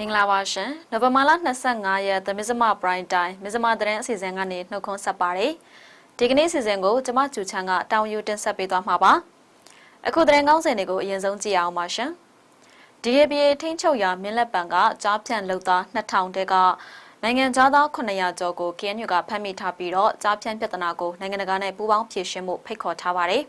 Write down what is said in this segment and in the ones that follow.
မင်္ဂလာပါရှင်နိုဝင်ဘာလ25ရက်သမစ္စမပရိုင်တိုင်းမစ္စမသတင်းအစီအစဉ်ကနေနှုတ်ခွန်းဆက်ပါတယ်ဒီကနေ့အစီအစဉ်ကိုကျမကျူချန်ကတောင်ယူတင်ဆက်ပေးသွားမှာပါအခုသတင်းကောင်းစင်တွေကိုအရင်ဆုံးကြည့်အောင်ပါရှင် DABA ထိန်းချုပ်ရာမင်းလက်ပံကကြားဖြန့်လုပ်သား2000တဲကနိုင်ငံသား900ကျော်ကို KNU ကဖမ်းမိထားပြီးတော့ကြားဖြန့်ပြဿနာကိုနိုင်ငံတကာနဲ့ပူးပေါင်းဖြေရှင်းမှုဖိတ်ခေါ်ထားပါတယ်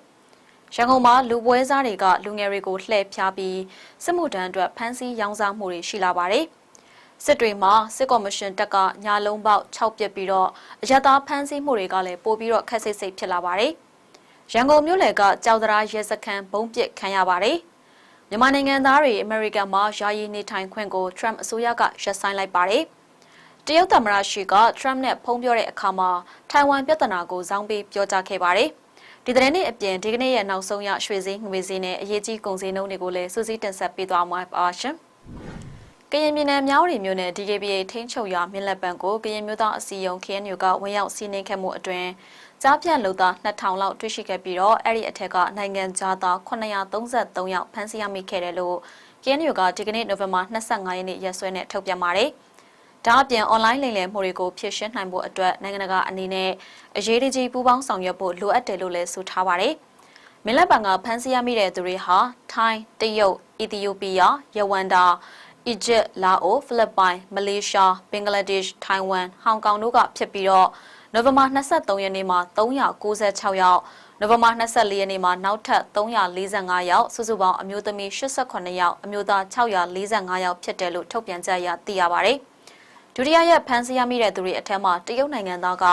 ရန်ကုန်မှာလူပွဲစားတွေကလူငယ်တွေကိုလှည့်ဖြားပြီးစစ်မှုထမ်းအတွက်ဖမ်းဆီးရောင်းစားမှုတွေရှိလာပါတယ်။စစ်တွေမှာစစ်ကော်မရှင်တပ်ကညာလုံးပေါက်6ပြစ်ပြီးတော့အရသာဖမ်းဆီးမှုတွေကလည်းပိုပြီးတော့ခက်ဆိတ်ဆိတ်ဖြစ်လာပါတယ်။ရန်ကုန်မြို့လယ်ကကြောက်တရားရဲစခန်းဘုံပစ်ခံရပါတယ်။မြန်မာနိုင်ငံသားတွေအမေရိကန်မှာယာယီနေထိုင်ခွင့်ကို Trump အစိုးရကရပ်ဆိုင်းလိုက်ပါတယ်။တရုတ်သမ္မတရှီက Trump နဲ့ဖုန်းပြောတဲ့အခါမှာထိုင်ဝမ်ပြဿနာကိုဇောင်းပေးပြောကြားခဲ့ပါတယ်။ ဒီသတင်းတွေအပြင်ဒီကနေ့ရဲ့နောက်ဆုံးရရွှေစည်းငွေစည်းနဲ့အရေးကြီးကုန်စည်နှုန်းတွေကိုလည်းစူးစီးတင်ဆက်ပေးသွားမှာပါရှင်။ကရင်ပြည်နယ်မြောက်ရီမြို့နယ် DKBA ထိန်းချုပ်ရာမြင်းလက်ပံကိုကရင်မျိုးသားအစည်းအရုံး KNU ကဝင်ရောက်စီးနင်းခဲ့မှုအတွင်းကြားပြန့်လူသား2000လောက်တွေ့ရှိခဲ့ပြီးတော့အဲ့ဒီအထက်ကနိုင်ငံသား933ယောက်ဖမ်းဆီးရမိခဲ့တယ်လို့ KNU ကဒီကနေ့နိုဝင်ဘာ25ရက်နေ့ရက်စွဲနဲ့ထုတ်ပြန်ပါတယ်။ ဒါအပြင် online လိမ်လည်မှုတွေကိုဖြေရှင်းနိုင်ဖို့အတွက်နိုင်ငံတကာအနေနဲ့အရေးကြီးပူးပေါင်းဆောင်ရွက်ဖို့လိုအပ်တယ်လို့လည်းဆိုထားပါတယ်။မင်းလက်ပံကဖမ်းဆီးရမိတဲ့သူတွေဟာထိုင်း၊တရုတ်၊အီသီယိုးပီးယား၊ယဝန်ဒါအီဂျစ်၊လာအို၊ဖိလစ်ပိုင်၊မလေးရှား၊ဘင်္ဂလားဒေ့ရှ်၊ထိုင်ဝမ်၊ဟောင်ကောင်တို့ကဖြစ်ပြီးတော့နိုဝင်ဘာ23ရက်နေ့မှာ396ယောက်နိုဝင်ဘာ24ရက်နေ့မှာနောက်ထပ်345ယောက်စုစုပေါင်းအမျိုးသမီး88ယောက်အမျိုးသား645ယောက်ဖြစ်တယ်လို့ထုတ်ပြန်ကြရသိရပါတယ်။ ဒုတိယရက်ဖမ်းဆီးရမိတဲ့သူတွေအထက်မှာတရုတ်နိုင်ငံသားက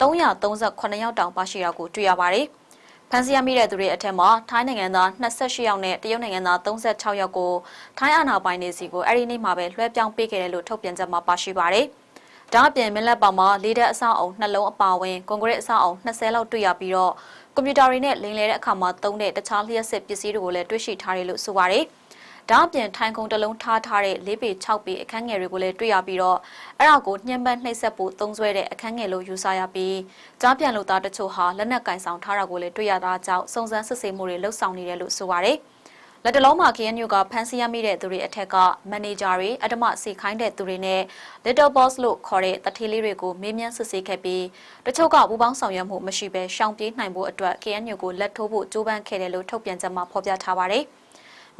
338ယောက်တောင်ပါရှိတာကိုတွေ့ရပါတယ်။ဖမ်းဆီးရမိတဲ့သူတွေအထက်မှာထိုင်းနိုင်ငံသား28ယောက်နဲ့တရုတ်နိုင်ငံသား36ယောက်ကိုထိုင်းအာဏာပိုင်တွေစီကိုအဲ့ဒီနေ့မှာပဲလွှဲပြောင်းပေးခဲ့တယ်လို့ထုတ်ပြန်ချက်မှာပါရှိပါတယ်။ဒါအပြင်မင်းလက်ပေါင်မှာလေးတဲ့အဆောက်အုံနှလုံးအပါဝင်ကွန်ကရစ်အဆောက်အုံ20လောက်တွေ့ရပြီးတော့ကွန်ပျူတာတွေနဲ့လိမ်လည်တဲ့အခါမှာသုံးတဲ့တခြားလျှက်စစ်ပစ္စည်းတွေကိုလည်းတွေ့ရှိထားတယ်လို့ဆိုပါတယ်။ ဒါအပြင်ထိုင်ခုံတစ်လုံးထားထားတဲ့၄ပေ6ပေအခန်းငယ်တွေကိုလည်းတွေ့ရပြီးတော့အဲ့ဒါကိုညှဉ်းပန်းနှိပ်စက်ဖို့သုံးဆွဲတဲ့အခန်းငယ်လို့ယူဆရပြီးကြားပြန်လူသားတချို့ဟာလက်နက်ကင်ဆောင်ထားတာကိုလည်းတွေ့ရတာကြောင့်စုံစမ်းစစ်ဆေးမှုတွေလှုပ်ဆောင်နေတယ်လို့ဆိုပါတယ်လက်တလုံးမှာ KNU ကဖမ်းဆီးရမိတဲ့သူတွေအထက်ကမန်နေဂျာတွေအတမစီခိုင်းတဲ့သူတွေနဲ့ Little Boss လို့ခေါ်တဲ့တထေးလေးတွေကိုမေးမြန်းစစ်ဆေးခဲ့ပြီးတချို့ကပူပေါင်းဆောင်ရွက်မှုမရှိဘဲရှောင်ပြေးနိုင်ဖို့အတွက် KNU ကိုလက်ထိုးဖို့ကြိုးပမ်းခဲ့တယ်လို့ထုတ်ပြန်ချက်မှာဖော်ပြထားပါတယ်။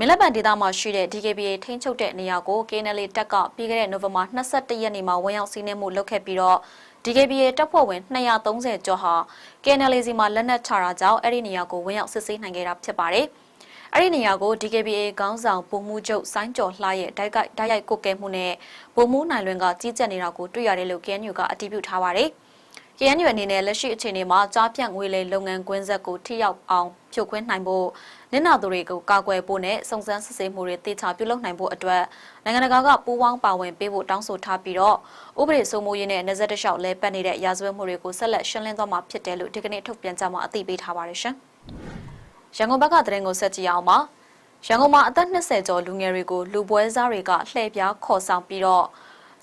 မင်းလက်ပံဒေသမှာရှိတဲ့ DKBA ထိန်းချုပ်တဲ့နေရာကို KNL တပ်ကပြီးခဲ့တဲ့နိုဝင်ဘာ22ရက်နေ့မှာဝင်ရောက်စီးနင်းမှုလုပ်ခဲ့ပြီးတော့ DKBA တပ်ဖွဲ့ဝင်230ကျော်ဟာ KNL စီမှာလက်နက်ချတာကြောင့်အဲ့ဒီနေရာကိုဝင်ရောက်စစ်ဆေးနိုင်ခဲ့တာဖြစ်ပါတယ်။အဲ့ဒီနေရာကို DKBA ခေါင်းဆောင်ပုံမှုချုပ်စိုင်းကျော်လှရဲ့တိုက်တိုက်ရိုက်ကုတ်ကဲမှုနဲ့ပုံမှုနိုင်လွင်ကကြီးကြပ်နေတာကိုတွေ့ရတယ်လို့ KNU ကအတည်ပြုထားပါတယ်။ KNU အနေနဲ့လက်ရှိအခြေအနေမှာကြားပြန့်ငွေလိမ်လုပ်ငန်းကွင်းဆက်ကိုထိရောက်အောင်ဖြိုခွင်းနိုင်ဖို့နင့်နာသူတွေကိုကာကွယ်ဖို့နဲ့စုံစမ်းစစ်ဆေးမှုတွေတေချာပြုလုပ်နိုင်ဖို့အတွက်နိုင်ငံတကာကပူးပေါင်းပါဝင်ပေးဖို့တောင်းဆိုထားပြီးတော့ဥပဒေစိုးမိုးရေးနဲ့နေဆက်တလျှောက်လဲပတ်နေတဲ့ရာဇဝတ်မှုတွေကိုဆက်လက်ရှင်းလင်းသွားမှာဖြစ်တယ်လို့ဒီကနေ့ထုတ်ပြန်ကြမှာအသိပေးထားပါတယ်ရှင်။ရန်ကုန်ဘက်ကသတင်းကိုဆက်ကြည့်အောင်ပါ။ရန်ကုန်မှာအသက်20ကျော်လူငယ်တွေကိုလူပွဲစားတွေကလှည့်ပြားခေါ်ဆောင်ပြီးတော့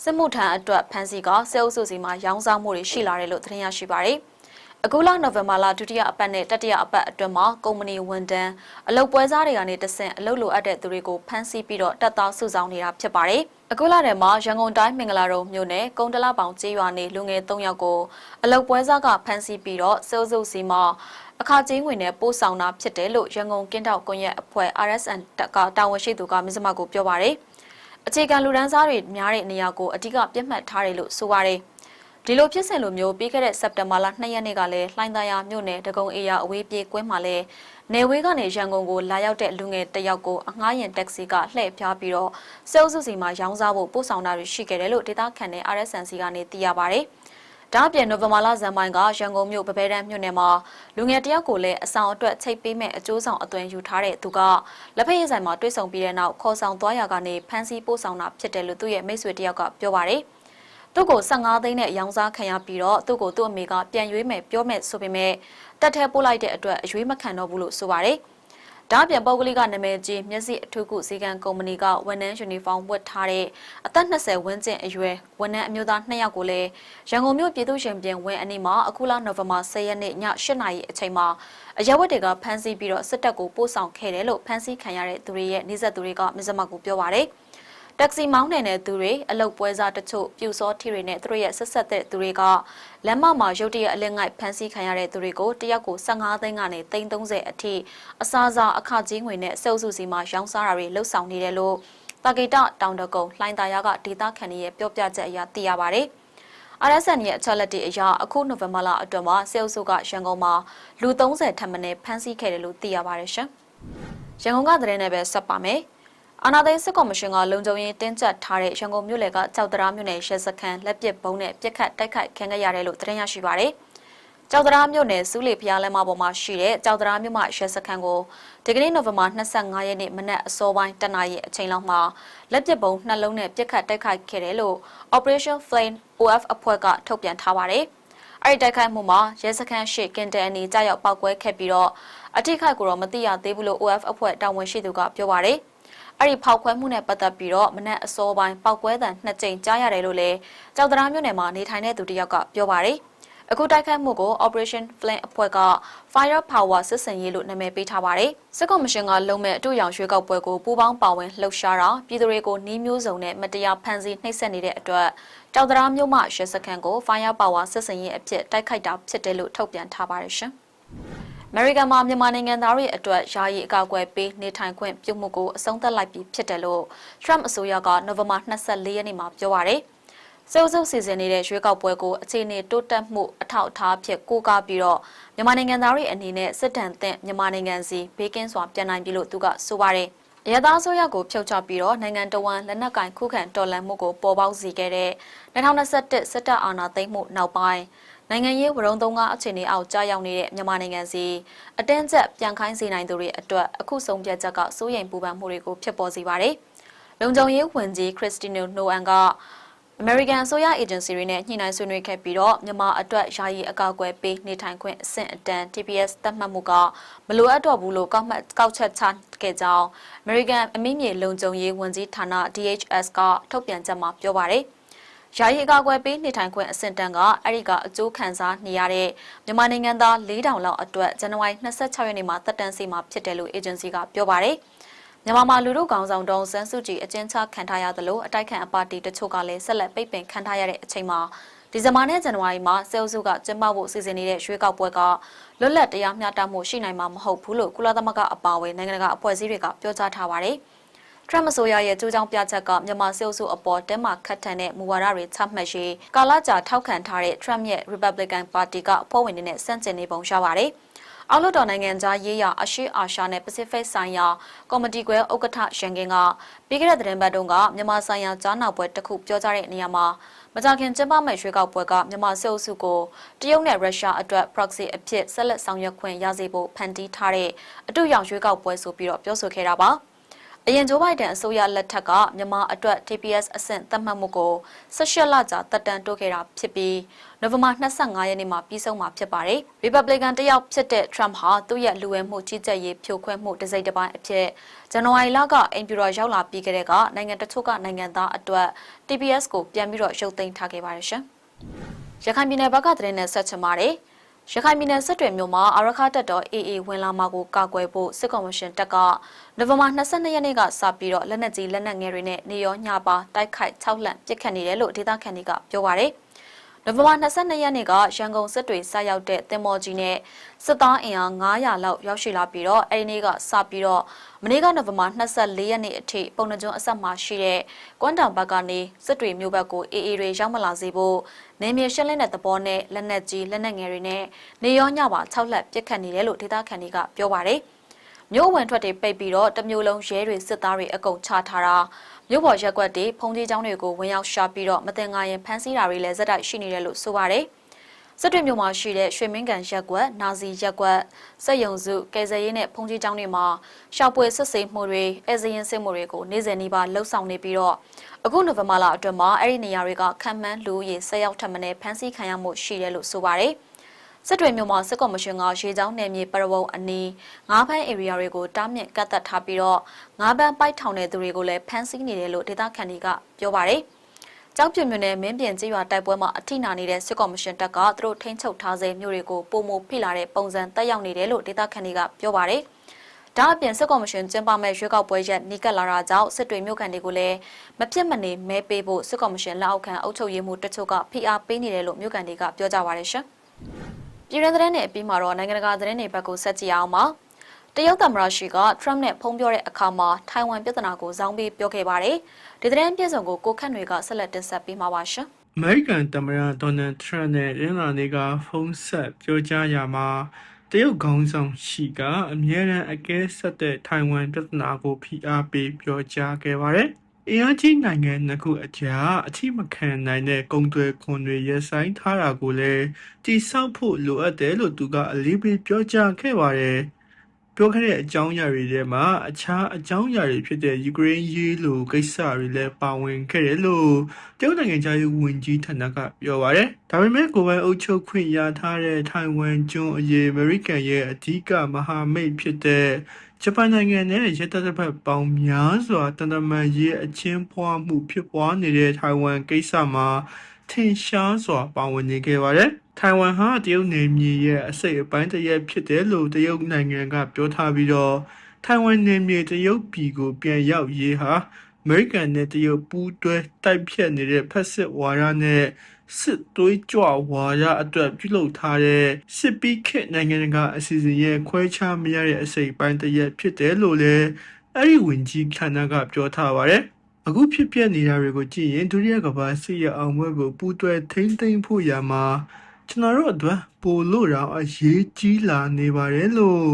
စစ်မှုထမ်းအတွက်ဖမ်းဆီးကစစ်အုပ်စုစီမှာရောင်းစားမှုတွေရှိလာတယ်လို့သတင်းရရှိပါတယ်။အခုလနိုဝင်ဘာလဒုတိယအပတ်နဲ့တတိယအပတ်အတွင်းမှာကုမ္ပဏီဝန်ထမ်းအလုပ်ပွဲစားတွေကနေတဆင့်အလုပ်လိုအပ်တဲ့သူတွေကိုဖမ်းဆီးပြီးတော့တပ်သားစုဆောင်နေတာဖြစ်ပါတယ်။အခုလထဲမှာရန်ကုန်တိုင်းမင်္ဂလာတုံမြို့နယ်ကုန်းတလပေါင်ကျေးရွာနေလူငယ်၃ယောက်ကိုအလုပ်ပွဲစားကဖမ်းဆီးပြီးတော့စစ်အုပ်စုစီမှာအခါချင်းဝင်နဲ့ပို့ဆောင်တာဖြစ်တယ်လို့ရန်ကုန်ကင်းတောက်ကွန်ရက်အဖွဲ့ RSN ကတာဝန်ရှိသူကမြစမကိုပြောပါတယ်။ အခြေခံလူဒန်းစားတွေများတဲ့နေရာကိုအဓိကပြတ်မှတ်ထားတယ်လို့ဆိုပါတယ်။ဒီလိုဖြစ်စဉ်လိုမျိုးပြီးခဲ့တဲ့စက်တင်ဘာလ2ရက်နေ့ကလည်းလှိုင်းသာယာမြို့နယ်ဒဂုံအေယာအဝေးပြေးကွင်းမှာလည်းနေဝေးကနေရန်ကုန်ကိုလာရောက်တဲ့လူငယ်တယောက်ကိုအငှားရင်တက္ကစီကလှည့်ဖျားပြီးတော့စေအုပ်စုစီမှာရောင်းစားဖို့ပို့ဆောင်တာတွေရှိခဲ့တယ်လို့ဒေသခံတွေ RSNC ကနေသိရပါဗျ။ ဒါအပြင်နိုဝင်ဘာလဇန်ပိုင်းကရန်ကုန်မြို့ပပဲတန်းမြို့နယ်မှာလူငယ်တယောက်ကိုလည်းအဆောင်အတွက်ချိတ်ပေးမဲ့အကျိုးဆောင်အသွင်ယူထားတဲ့သူကလက်ဖက်ရည်ဆိုင်မှာတွေ့ဆုံပြီးတဲ့နောက်ခေါ်ဆောင်သွားရကနေဖမ်းဆီးပို့ဆောင်တာဖြစ်တယ်လို့သူ့ရဲ့မိတ်ဆွေတယောက်ကပြောပါတယ်သူ့ကို15သိန်းနဲ့ရောင်းစားခံရပြီးတော့သူ့ကိုသူ့အမေကပြန်ရွေးမယ်ပြောမယ်ဆိုပေမဲ့တက်ထဲပို့လိုက်တဲ့အတွက်အရွေးမခံတော့ဘူးလို့ဆိုပါတယ်။ ဒါ့အပြင်ပုဂ္ဂလိကနာမည်ကြီးမျက်စိအထူးကုစည်းကမ်းကုမ္ပဏီကဝန်ထမ်းယူနီဖောင်းဝတ်ထားတဲ့အသက်20ဝန်းကျင်အရွယ်ဝန်ထမ်းအမျိုးသား2ယောက်ကိုလည်းရန်ကုန်မြို့ပြည်သူ့ရှင်ပြန်ဝင်အနီးမှာအခုလနိုဝင်ဘာ10ရက်နေ့ည8နာရီအချိန်မှာအရက်ဝတ်တွေကဖမ်းဆီးပြီးတော့စစ်တပ်ကိုပို့ဆောင်ခဲ့တယ်လို့ဖမ်းဆီးခံရတဲ့သူတွေရဲ့နှိစက်သူတွေကမြစမကိုပြောပါရယ်။ဒ တက္ကစီမောင်းနေတဲ့သူတွေအလုတ်ပွဲစားတချို့ပြူစောထီတွေနဲ့သူတို့ရဲ့ဆက်ဆက်တဲ့သူတွေကလမ်းမမှာရုတ်တရက်အလင်းငိုက်ဖမ်းဆီးခံရတဲ့သူတွေကိုတရက်ကို15သိန်းကနေ330အထိအစားစားအခကြီးငွေနဲ့စေအုပ်စုစီမှာရောင်းစားတာတွေလှုပ်ဆောင်နေတယ်လို့တာဂီတာတောင်တကုံလှိုင်းသာယာကဒေတာခန်ရဲ့ပြောပြချက်အရသိရပါတယ်။ RSN ရဲ့အချက်လက်တွေအရအခုနိုဝင်ဘာလအတွင်းမှာစေအုပ်စုကရန်ကုန်မှာလူ30ထပ်မံဖမ်းဆီးခဲ့တယ်လို့သိရပါတယ်ရှင်။ရန်ကုန်ကသတင်းနဲ့ပဲဆက်ပါမယ်။ အာနာသိန်းစစ်ကော်မရှင်ကလုံခြုံရေးတင်းကျပ်ထားတဲ့ရန်ကုန်မြို့လယ်ကကြောက်တရားမြို့နယ်ရဲစခန်းလက်ပစ်ဘုံနဲ့ပြစ်ခတ်တိုက်ခိုက်ခံခဲ့ရတယ်လို့သတင်းရရှိပါရယ်။ကြောက်တရားမြို့နယ်စူးလီဖျားလမ်းမပေါ်မှာရှိတဲ့ကြောက်တရားမြို့မှာရဲစခန်းကိုဒီကနေ့နိုဝင်ဘာ25ရက်နေ့မနက်အစောပိုင်းတနာရီအချိန်လောက်မှာလက်ပစ်ဘုံနှလုံးနဲ့ပြစ်ခတ်တိုက်ခိုက်ခဲ့တယ်လို့ Operation Flame OF အဖွဲ့ကထုတ်ပြန်ထားပါရယ်။အဲ့ဒီတိုက်ခိုက်မှုမှာရဲစခန်းရှိကင်တယ်အနီကြောက်ရောက်ပောက်ကွဲခဲ့ပြီးတော့အထိခိုက်ကိုတော့မသိရသေးဘူးလို့ OF အဖွဲ့တာဝန်ရှိသူကပြောပါရယ်။ အဲ့ဒီဖောက်ခွဲမှုနဲ့ပတ်သက်ပြီးတော့မနက်အစောပိုင်းပောက်ကွဲတံနှစ်ကြိမ်ကြားရတယ်လို့လည်းကြောက်တရားမြို့နယ်မှာနေထိုင်တဲ့သူတစ်ယောက်ကပြောပါရယ်။အခုတိုက်ခိုက်မှုကို Operation Flame အဖွဲ့က Fire Power စစ်စင်ရေးလို့နာမည်ပေးထားပါတယ်။စစ်ကော်မရှင်ကလုံမဲ့အတူရောင်ရွှေကောက်ပွဲကိုပူးပေါင်းပါဝင်လှုပ်ရှားတာပြည်သူတွေကိုနှီးမျိုးစုံနဲ့မတရားဖန်ဆီးနှိပ်စက်နေတဲ့အတွက်တောက်တရားမြို့မှရဲစခန်းကို Fire Power စစ်စင်ရေးအဖြစ်တိုက်ခိုက်တာဖြစ်တယ်လို့ထုတ်ပြန်ထားပါတယ်ရှင်။အ မေရိကန်မှာမြန်မာနိုင်ငံသားတွေအတွက်ယာယီအကာအကွယ်ပေးနေထိုင်ခွင့်ပြုမှုကိုအဆုံးသတ်လိုက်ပြီးဖြစ်တယ်လို့ Trump အစိုးရကနိုဝင်ဘာ24ရက်နေ့မှာပြောပါရယ်။စေအုပ်စုစီစဉ်နေတဲ့ရွေးကောက်ပွဲကိုအခြေအနေတိုးတက်မှုအထောက်အထားဖြစ်ကိုးကားပြီးတော့မြန်မာနိုင်ငံသားတွေအနေနဲ့စစ်တမ်းသင့်မြန်မာနိုင်ငံစီဘေးကင်းစွာပြန်နိုင်ပြီလို့သူကဆိုပါတယ်။ရသားဆိုရကိုဖြုတ်ချပြီးတော့နိုင်ငံတော်ဝန်လက်နက်ကင်ခုခံတော်လှန်မှုကိုပေါ်ပေါက်စေခဲ့တဲ့2021စစ်တပ်အာဏာသိမ်းမှုနောက်ပိုင်း နိုင်ငံရေးဝရုံသုံးကားအခြေအနေအောက်ကြာရောက်နေတဲ့မြန်မာနိုင်ငံစီအတင်းကျပ်ပြန်ခိုင်းစေနိုင်သူတွေအတွက်အခုဆုံးဖြတ်ချက်ကစိုးရိမ်ပူပန်မှုတွေကိုဖြစ်ပေါ်စေပါတယ်။လုံခြုံရေးဝန်ကြီးခရစ္စတီနိုနိုအန်ကအမေရိကန်အစိုးရအေဂျင်စီတွေနဲ့ညှိနှိုင်းဆွေးနွေးခဲ့ပြီးတော့မြန်မာအတွက်ယာယီအကောက်ွယ်ပေးနေထိုင်ခွင့်အဆင့်အတန်း TPS သတ်မှတ်မှုကမလိုအပ်တော့ဘူးလို့ကောက်မှတ်ကောက်ချက်ချခဲ့ကြောင်းအမေရိကန်အမိမြေလုံခြုံရေးဝန်ကြီးဌာန DHS ကထုတ်ပြန်ချက်မှာပြောပါရယ် ယာယီအကောက်ွယ်ပေးနေထိုင်ခွင့်အဆင့်တန်းကအဲ့ဒီကအကျိုးခံစားနေရတဲ့မြန်မာနိုင်ငံသား4000လောက်အတွက်ဇန်နဝါရီ26ရက်နေ့မှာတက်တန်းစီမှာဖြစ်တယ်လို့အေဂျင်စီကပြောပါရယ်မြန်မာမှာလူတို့ကောင်ဆောင်တုံးစန်းစုကြည်အကျဉ်းချခံထားရသလိုအတိုက်ခံအပါတီတချို့ကလည်းဆက်လက်ပိတ်ပင်ခံထားရတဲ့အချိန်မှာဒီဇင်ဘာနဲ့ဇန်နဝါရီမှာစေအုပ်စုကကျင်းပဖို့စီစဉ်နေတဲ့ရွေးကောက်ပွဲကလွတ်လပ်တရားမျှတမှုရှိနိုင်မှာမဟုတ်ဘူးလို့ကုလသမဂ္ဂအပါအဝင်နိုင်ငံတကာအဖွဲ့အစည်းတွေကပြောကြားထားပါတယ်။ ထရမ့်အစိုးရရဲ့ကြိုးကြောင်ပြချက်ကမြန်မာစေအုပ်စုအပေါ်တဲမာခတ်ထန်တဲ့မူဝါဒတွေချမှတ်ရေးကာလကြာထောက်ခံထားတဲ့ထရမ့်ရဲ့ Republican Party ကအဖွဲ့ဝင်တွေနဲ့ဆန့်ကျင်နေပုံရပါတယ်။အောက်လွှတ်တော်နိုင်ငံသားရေးရာအရှိအာရှနဲ့ပစိဖိတ်ဆိုင်ရာကော်မတီခွဲဥက္ကဋ္ဌရန်ကင်းကပြီးခဲ့တဲ့သတင်းပတ်တုန်းကမြန်မာဆိုင်ရာကြားနာပွဲတစ်ခုပြောကြားတဲ့နေရာမှာမကြခင်ကျင်းပမဲ့ရွေးကောက်ပွဲကမြန်မာစစ်အုပ်စုကိုတရုတ်နဲ့ရုရှားအတွက် proxy အဖြစ်ဆက်လက်ဆောင်ရွက်ခွင့်ရစေဖို့ဖန်တီးထားတဲ့အတူရောင်ရွေးကောက်ပွဲဆိုပြီးတော့ပြောဆိုခဲ့တာပါ။ အရင်ဂျိုးဘိုင်ဒန်အစိုးရလက်ထက်ကမြန်မာအတွက် TPS အဆင့်သတ်မှတ်မှုကို18လကြာတက်တန်တိုးခဲ့တာဖြစ်ပြီးနိုဝင်ဘာ25ရက်နေ့မှာပြီးဆုံးမှာဖြစ်ပါတယ်။ Republican တယောက်ဖြစ်တဲ့ Trump ဟာသူ့ရဲ့လူဝဲမှုကြီးကြပ်ရေးဖြိုခွဲမှုတစိမ့်တစ်ပိုင်းအဖြစ်ဇန်နဝါရီလကအိမ်ပြူတော်ရောက်လာပြီးကြတဲ့ကနိုင်ငံတချို့ကနိုင်ငံသားအတွက် TPS ကိုပြန်ပြီးတော့ရုပ်သိမ်းထားခဲ့ပါတယ်ရှင်။ရခိုင်ပြည်နယ်ဘက်ကသတင်းနဲ့ဆက်ချင်ပါတယ်။ ရခိုင်ပြည်နယ်စစ်တွေမြို့မှာအာရခတက်တော် AA ဝင်လာမှာကိုကာကွယ်ဖို့စစ်ကောင်မရှင်တပ်ကနိုဝင်ဘာ22ရက်နေ့ကစပြီးတော့လက်နက်ကြီးလက်နက်ငယ်တွေနဲ့နေရောညပါတိုက်ခိုက်၆လန့်ပစ်ခတ်နေတယ်လို့ဒေသခံတွေကပြောပါရယ် နိုဝင်ဘာ22ရက်နေ့ကရန်ကုန်စစ်တွေစရောက်တဲ့တင်မော်ကြီးနဲ့စစ်သားအင်အား900လောက်ရောက်ရှိလာပြီးတော့အဲဒီနေ့ကစပြီးတော့မနေ့ကနိုဝင်ဘာ24ရက်နေ့အထိပုံနှကျွန်းအဆက်မှာရှိတဲ့ကွမ်တောင်ဘက်ကနေစစ်တွေမြို့ဘက်ကိုအေအေတွေရောက်မလာစေဖို့နေမြေရှင်းလင်းတဲ့သဘောနဲ့လက်နက်ကြီးလက်နက်ငယ်တွေနဲ့နေရောညပါ၆လက်ပစ်ခတ်နေတယ်လို့ဒေသခံတွေကပြောပါတယ်မြို့ဝင်ထွက်တွေပိတ်ပြီးတော့တမျိုးလုံးရဲတွေစစ်သားတွေအကုန်ချထားတာ မြို့ပေါ်ရက်ွက်တွေဖုန်ကြီးကျောင်းတွေကိုဝင်ရောက်ရှာပြီးတော့မတင်ငါရင်ဖမ်းဆီးတာတွေလည်းဇက်တိုက်ရှိနေတယ်လို့ဆိုပါတယ်။စစ်တွေမြို့မှာရှိတဲ့ရွှေမင်းကန်ရက်ကွက်နာစီရက်ကွက်စက်ယုံစုကယ်ဆယ်ရေးနဲ့ဖုန်ကြီးကျောင်းတွေမှာရှောက်ပွဲစစ်ဆေးမှုတွေအဲဇရင်စစ်မှုတွေကိုနေ့စဉ်နှီးပါလှုပ်ဆောင်နေပြီးတော့အခုနိုဝင်ဘာလအတွင်းမှာအဲ့ဒီနေရာတွေကခံမှန်းလူရေဆက်ရောက်ထပ်မံဖမ်းဆီးခံရမှုရှိတယ်လို့ဆိုပါတယ် စစ်တွေမြို့မှာစစ်ကော်မရှင်ကရေချောင်းနယ်မြေပရဝုံအနီးငါးဖမ်း area တွေကိုတားမြစ်ကတ်သက်ထားပြီးတော့ငါးပန်းပိုက်ထောင်တဲ့သူတွေကိုလည်းဖမ်းဆီးနေတယ်လို့ဒေသခံတွေကပြောပါတယ်။ကြောက်ပြမြို့နယ်မင်းပြင်ကျေးရွာတိုက်ပွဲမှာအထိနာနေတဲ့စစ်ကော်မရှင်တပ်ကသူတို့ထိန်းချုပ်ထားစေမြို့တွေကိုပုံမဖိလာတဲ့ပုံစံတက်ရောက်နေတယ်လို့ဒေသခံတွေကပြောပါတယ်။လဒါအပြင်စစ်ကော်မရှင်ကျင်းပမဲ့ရွေးကောက်ပွဲရက်နီးကပ်လာတာကြောင့်စစ်တွေမြို့ခံတွေကိုလည်းမပြစ်မနေမဲပေးဖို့စစ်ကော်မရှင်လက်အောက်ခံအုပ်ချုပ်ရေးမှူးတချို့ကဖိအားပေးနေတယ်လို့မြို့ခံတွေကပြောကြပါရရှင်။ ပြည်တွင်းသတင်းတွေအပြီးမှာတော့နိုင်ငံတကာသတင်းတွေဘက်ကိုဆက်ကြည့်အောင်ပါ။တရုတ်သမ္မတရှိက Trump နဲ့ဖုန်းပြောတဲ့အခါမှာထိုင်ဝမ်ပြဿနာကိုဇောင်းပေးပြောခဲ့ပါတယ်။ဒီသတင်းပြည့်စုံကိုကိုခန့်တွေကဆက်လက်တင်ဆက်ပေးမှာပါရှင်။အမေရိကန်သမ္မတဒေါ်နယ်ထရန့်နဲ့ရင်းလာနေကဖုန်းဆက်ပြောကြားရမှာတရုတ်ခေါင်းဆောင်ရှိကအမြဲတမ်းအကဲဆက်တဲ့ထိုင်ဝမ်ပြဿနာကိုဖိအားပေးပြောကြားခဲ့ပါတယ်။ အင်အားကြီးနိုင်ငံနှစ်ခုအကြားအထိမခံနိုင်တဲ့ကုန်သွယ်ခွန်တွေရပ်ဆိုင်းထားတာကိုလည်းတိဆောက်ဖို့လိုအပ်တယ်လို့သူကအလေးပေးပြောကြားခဲ့ပါတယ်။ပြောခဲ့တဲ့အကြောင်းအရာတွေထဲမှာအခြားအကြောင်းအရာတွေဖြစ်တဲ့ယူကရိန်းရေးလိုကိစ္စတွေလည်းပါဝင်ခဲ့တယ်လို့တရုတ်နိုင်ငံသားရေးဝန်ကြီးဌာနကပြောပါတယ်။ဒါပေမဲ့ကိုယ်ပိုင်အုပ်ချုပ်ခွင့်ရထားတဲ့ထိုင်ဝမ်ကျွန်းအရေးအမေရိကန်ရဲ့အဓိကမဟာမိတ်ဖြစ်တဲ့ ဂျပန်နိုင်ငံနဲ့ရတတပတ်ပေါင်းများစွာတန်တမန်ရေးအချင်းပွားမှုဖြစ်ပွားနေတဲ့ထိုင်ဝမ်ကိစ္စမှာထင်ရှားစွာပါဝင်နေခဲ့ပါတယ်။ထိုင်ဝမ်ဟာတရုတ်နယ်မြေရဲ့အစိတ်အပိုင်းတစ်ရပ်ဖြစ်တယ်လို့တရုတ်နိုင်ငံကပြောထားပြီးတော့ထိုင်ဝမ်နယ်မြေတရုတ်ပြည်ကိုပြန်ရောက်ရေးဟာ အမေရိကန်နဲ့တရုတ်ပူးတွဲတိုက်ဖြတ်နေတဲ့ဖက်စစ်ဝါဒနဲ့စစ်သွေးကြွဝါဒအတွက်ပြုလုပ်ထားတဲ့စစ်ပီးခေတ်နိုင်ငံတကာအစီအစဉ်ရဲ့ခွဲခြားမရတဲ့အစိတ်အပိုင်းတစ်ရပ်ဖြစ်တယ်လို့လည်းအဲ့ဒီဝင်ကြီးဌာနကပြောထားပါတယ်။အခုဖြစ်ပျက်နေတာတွေကိုကြည့်ရင်ဒုတိယကမ္ဘာစစ်ရအောင်ပွဲကိုပူးတွဲထိမ့်သိမ့်ဖို့ရမှာကျွန်တော်တို့အတွက်ပိုလို့တော့အရေးကြီးလာနေပါတယ်လို့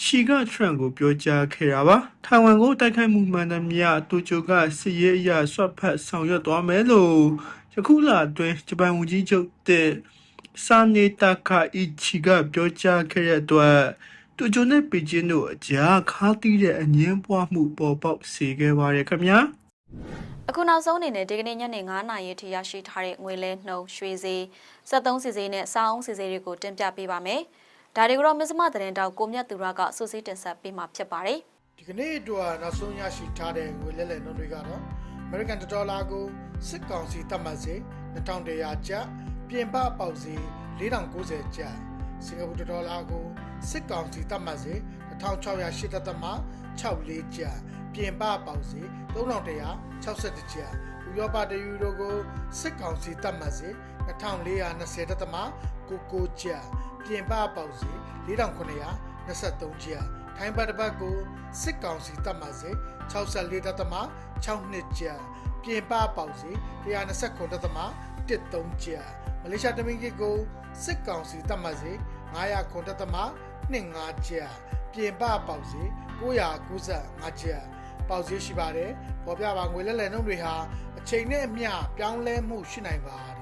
ရှီကထရန့်ကိုပြောကြားခဲ့တာပါထိုင်ဝမ်ကိုတိုက်ခိုက်မှုမှန်သမျှတူချိုကစစ်ရေးအရာဆွတ်ဖက်ဆောင်ရွက်သွားမယ်လို့ယခုလအတွင်းဂျပန်ဝန်ကြီးချုပ်တဲ့ဆာနေတာကာအီချီကပြောကြားခဲ့တဲ့အတွက်တူချိုနဲ့ပီကျင်းတို့အကြားခါးသီးတဲ့အငင်းပွားမှုပေါ်ပေါက်စေခဲ့ပါတယ်ခင်ဗျာအခုနောက်ဆုံးအနေနဲ့ဒီကနေ့ညနေ9:00နာရီထိရရှိထားတဲ့ငွေလဲနှုန်းရွှေဈေး73စီစီနဲ့စောင်းစီစီတွေကိုတင်ပြပေးပါမယ်။ ဒါတွေကိုတော့မစ္စမသတင်းတောက်ကိုမြတ်သူရကစုစည်းတင်ဆက်ပေးမှာဖြစ်ပါတယ်ဒီကနေ့အတွက်နောက်ဆုံးရရှိထားတဲ့ငွေလဲလှယ်နှုန်းတွေကတော့ American ဒေါ်လာကိုစစ်ကောင်စီသတ်မှတ်စေ2100ကျပ်ပြင်ပပေါက်စေ4090ကျပ်စင်ကာပူဒေါ်လာကိုစစ်ကောင်စီသတ်မှတ်စေ1608သက်မှ64ကျပ်ပြင်ပပေါက်စေ3161ကျပ်ဥရောပတယူရိုကိုစစ်ကောင်စီသတ်မှတ်စေ 2420သက်မှ99ကျပ်ပြင်ပပေါက်စေ4923ကျပ်ထိုင်းဘတ်တစ်ပတ်ကိုစစ်ကောင်စီတပ်မှစေ64တက်သမ6နှစ်ကျပြင်ပပေါက်စီ129တက်သမ13ကျမလေးရှားတမင်ကစ်ကိုစစ်ကောင်စီတပ်မှစေ900တက်သမ25ကျပြင်ပပေါက်စီ995ကျပေါက်စီရှိပါတယ်ပေါ်ပြပါငွေလဲလှယ်နှုန်းတွေဟာအချိန်နဲ့အမျှပြောင်းလဲမှုရှိနိုင်ပါတယ်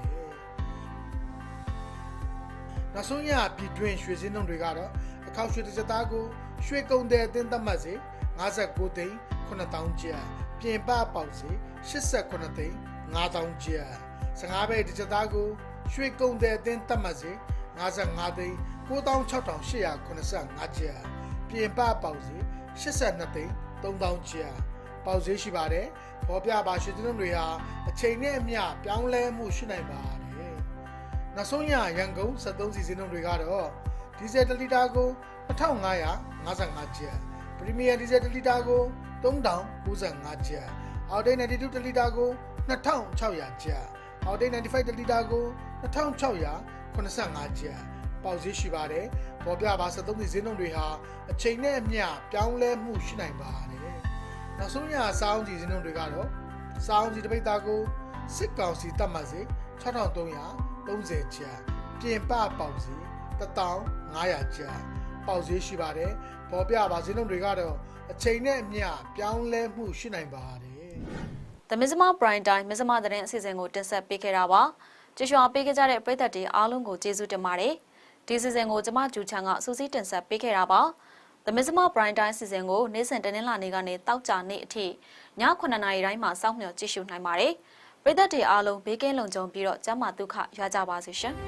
နောက်ဆုံးရပြည်တွင်းရွှေစင်းနှုန်းတွေကတော့အခောက်ရွှေတစ်စသားကိုရွှေကုန်တဲ့အသင်းသတ်မှတ်စေ59သိန်း9000ကျပ်ပြင်ပပေါက်စေ89သိန်း9000ကျပ်15ဘဲတစ်စသားကိုရွှေကုန်တဲ့အသင်းသတ်မှတ်စေ55သိန်း96,885ကျပ်ပြင်ပပေါက်စေ82သိန်း3000ကျပ်ပေါက်ဈေးရှိပါတယ်ပေါ်ပြပါရွှေစင်းနှုန်းတွေဟာအချိန်နဲ့အမျှပြောင်းလဲမှုရှိနိုင်ပါတယ် နောက်ဆုံးရရန်ကုန်73စီစဉ်နှုန်းတွေကတော့ဒီဇယ်1လီတာကို2555ကျပ်ပရီမီယံဒီဇယ်1လီတာကို3095ကျပ်အော်ဒိတ်92တလီတာကို2600ကျပ်အော်ဒိတ်95တလီတာကို2685ကျပ်ပေါက်ဈေးရှိပါတယ်ပေါ်ပြပါ73စီဈေးနှုန်းတွေဟာအချိန်နဲ့အမျှပြောင်းလဲမှုရှိနိုင်ပါတယ်နောက်ဆုံးရစောင်းစီဈေးနှုန်းတွေကတော့စောင်းစီတပိတ်သားကိုစစ်ကောင်စီတတ်မှတ်စေ 6330ကျပ်ပြင်ပပေါက်စီ1500ကျပ်ပေါက်ဈေးရှိပါတယ်ပေါ်ပြပါဈေးနှုန်းတွေကတော့အချိန်နဲ့အမျှပြောင်းလဲမှုရှိနိုင်ပါတယ်။ The Mizma Prime Time မစ္စမသတင်းအစီအစဉ်ကိုတင်ဆက်ပေးခဲ့တာပါ။ကြည့်ရှုအားပေးခဲ့ကြတဲ့ပရိသတ်တွေအားလုံးကိုကျေးဇူးတင်ပါတယ်။ဒီအစီအစဉ်ကိုကျမကျူချန်ကစူးစီးတင်ဆက်ပေးခဲ့တာပါ။ The Mizma Prime Time အစီအစဉ်ကိုနေ့စဉ်တနင်္လာနေ့ကနေတောက်ကြနေ့အထိည9:00နာရီတိုင်းမှာစောင့်မျှော်ကြည့်ရှုနိုင်ပါတယ်။ ပရိသတ်တွေအားလုံးဘေးကင်းလုံခြုံပြီးတော့ကျန်းမာဒုက္ခရကြပါစေရှင်။